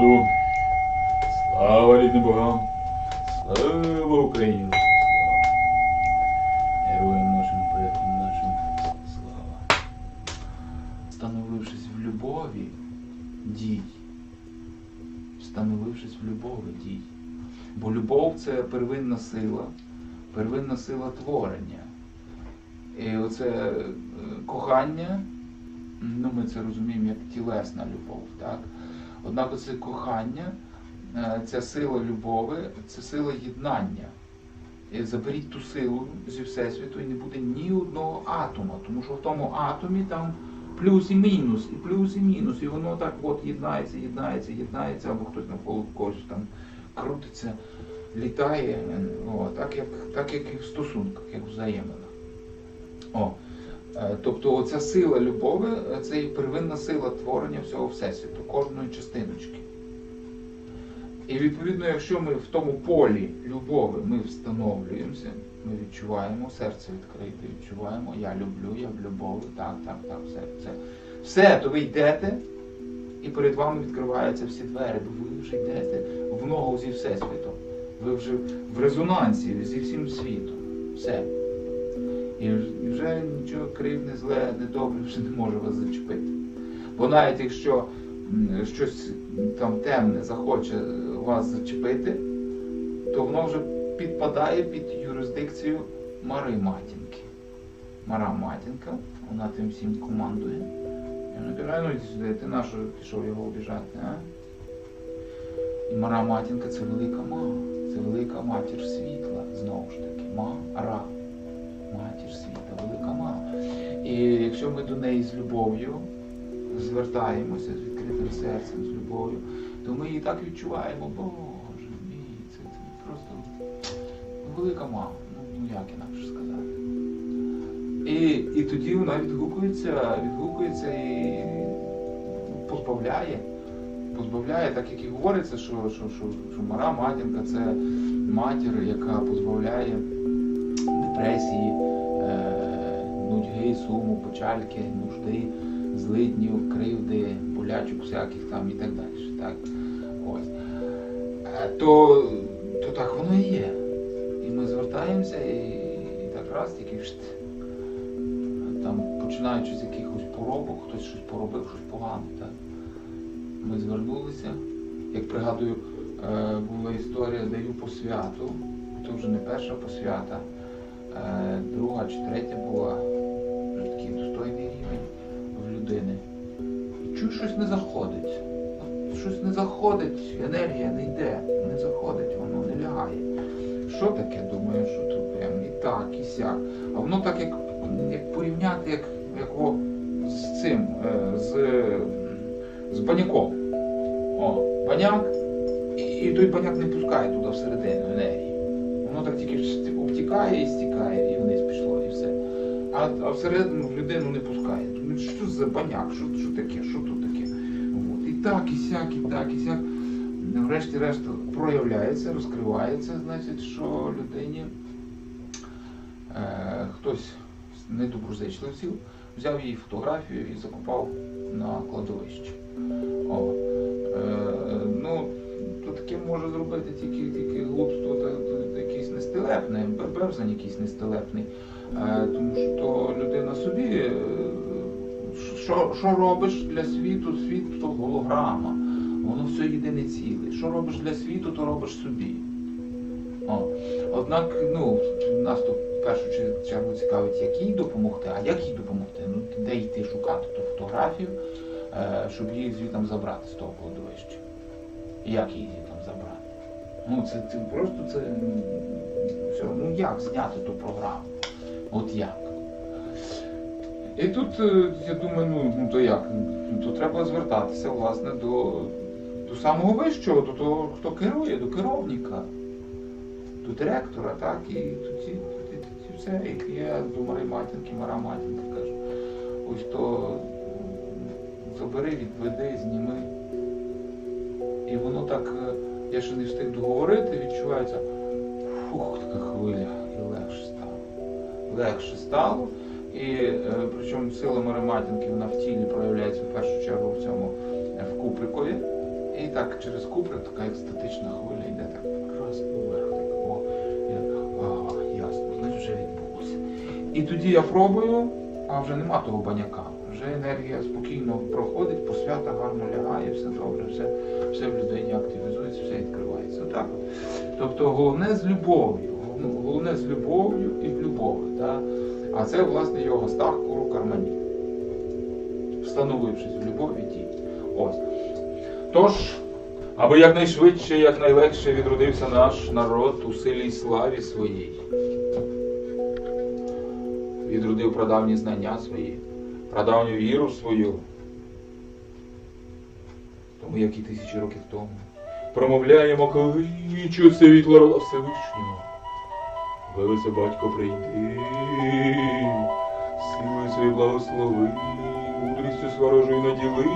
народу. Слава рідним богам. Слава Україні. Героям нашим, предкам нашим. Слава. Становившись в любові, дій. Становившись в любові, дій. Бо любов це первинна сила, первинна сила творення. І оце е, кохання, ну ми це розуміємо як тілесна любов, так? Однак оце кохання, е, ця сила любові, це сила єднання. Заберіть ту силу зі Всесвіту і не буде ні одного атома, тому що в тому атомі там плюс і мінус, і плюс і мінус, і воно так от єднається, єднається, єднається, або хтось навколо когось там крутиться, літає, о, так, як, так як і в стосунках, як взаєминах. О, е, тобто оця сила любові е, це і первинна сила творення всього Всесвіту, кожної частиночки. І відповідно, якщо ми в тому полі любові ми встановлюємося, ми відчуваємо, серце відкрите, відчуваємо, я люблю, я в любові, так, так, так, все, все. Все, то ви йдете, і перед вами відкриваються всі двері, бо ви вже йдете в ногу зі Всесвітом. Ви вже в резонансі зі всім світом. Все. І вже нічого кривне, зле, недобре вже не може вас зачепити. Бо навіть якщо щось там темне захоче вас зачепити, то воно вже підпадає під юрисдикцію Мари Матінки. Мара Матінка, вона тим всім командує. І вона каже, ну йди сюди, ти на що пішов його обіжати, а? І Мара Матінка це велика мама, це велика матір світла, знову ж таки, Мара. Матір. І якщо ми до неї з любов'ю звертаємося з відкритим серцем, з любов'ю, то ми її так відчуваємо, Боже мій, це, це просто велика мама, ну, ну як інакше сказати. І, і тоді вона відгукується, відгукується і позбавляє. Позбавляє, так як і говориться, що, що, що, що мара матінка це матір, яка позбавляє депресії, нудьги, суму, печальки, нужди, злиднів, кривди, болячок всяких там і так далі. Так? Ось. Е, То, то так воно і є. І ми звертаємося і, і так раз тільки шт. Там починаючи з якихось поробок, хтось щось поробив, щось погане. Так? Ми звернулися. Як пригадую, е, була історія даю посвяту. То вже не перша посвята. Е, друга чи третя була вже такий достойний рівень в людини. І чую, щось не заходить. Щось не заходить, енергія не йде, не заходить, воно не лягає. Що таке? Думаю, що тут прям і так, і сяк. А воно так як, як порівняти, як, як о, з цим, е, з, з баняком. О, баняк, і той баняк не пускає туди всередину енергії. Воно так тільки типу, і стікає, і вниз пішло, і все. А, а всередину в людину не пускає. Думаю, що за баняк, що, що таке, що тут таке? От. І так, і сяк, і так, і сяк. Врешті-решт проявляється, розкривається, значить, що людині е, хтось з недоброзичливців взяв її фотографію і закопав на кладовищі. О, е, ну, то таке може зробити тільки, тільки глупство, та, та, та якийсь нестелепний. Е, тому що людина собі, е, що, що робиш для світу, світ то голограма, воно все єдине ціле. Що робиш для світу, то робиш собі. О. Однак, ну, нас то в першу чергу цікавить, як їй допомогти, а як їй допомогти? Ну, де йти шукати ту фотографію, е, щоб її звідти забрати з того кладовища. Як її? Ну, це, це просто це все. Ну як зняти ту програму? От як? І тут е, я думаю, ну, ну то як? Ну, то треба звертатися власне до, до самого вищого, до того, хто керує, до керівника, до директора, так? І тоді все. І я до Мари Матінки, Мара Матінка кажу, ось то забери, відведи, зніми. І воно так, е, я ще не встиг договорити, відчувається, фух, така хвиля, і легше стало. Легше стало. І е, причому сила Мариматінки вона в тілі проявляється в першу чергу в цьому е, в куприкові. І так через куприк така екстатична хвиля йде так раз і вверх. Так, о, я, ага, ясно, значить вже відбулося. І тоді я пробую, а вже нема того баняка. Вже енергія спокійно проходить, посвята гарно лягає, все добре, все, все в людині активізується, все відкривається. Отак от. Тобто головне з любов'ю. Головне з любов'ю і в любові. Так? А це, власне, його стах куру кармані. Встановившись в любові дій. Ось. Тож, аби якнайшвидше, якнайлегше відродився наш народ у силі й славі своїй. Відродив прадавні знання свої, прадавню віру свою. Тому, як і тисячі років тому, промовляємо кличу світло орла Всевишнього. Велися батько прийди, силою свої благослови, мудрістю сворожою наділи,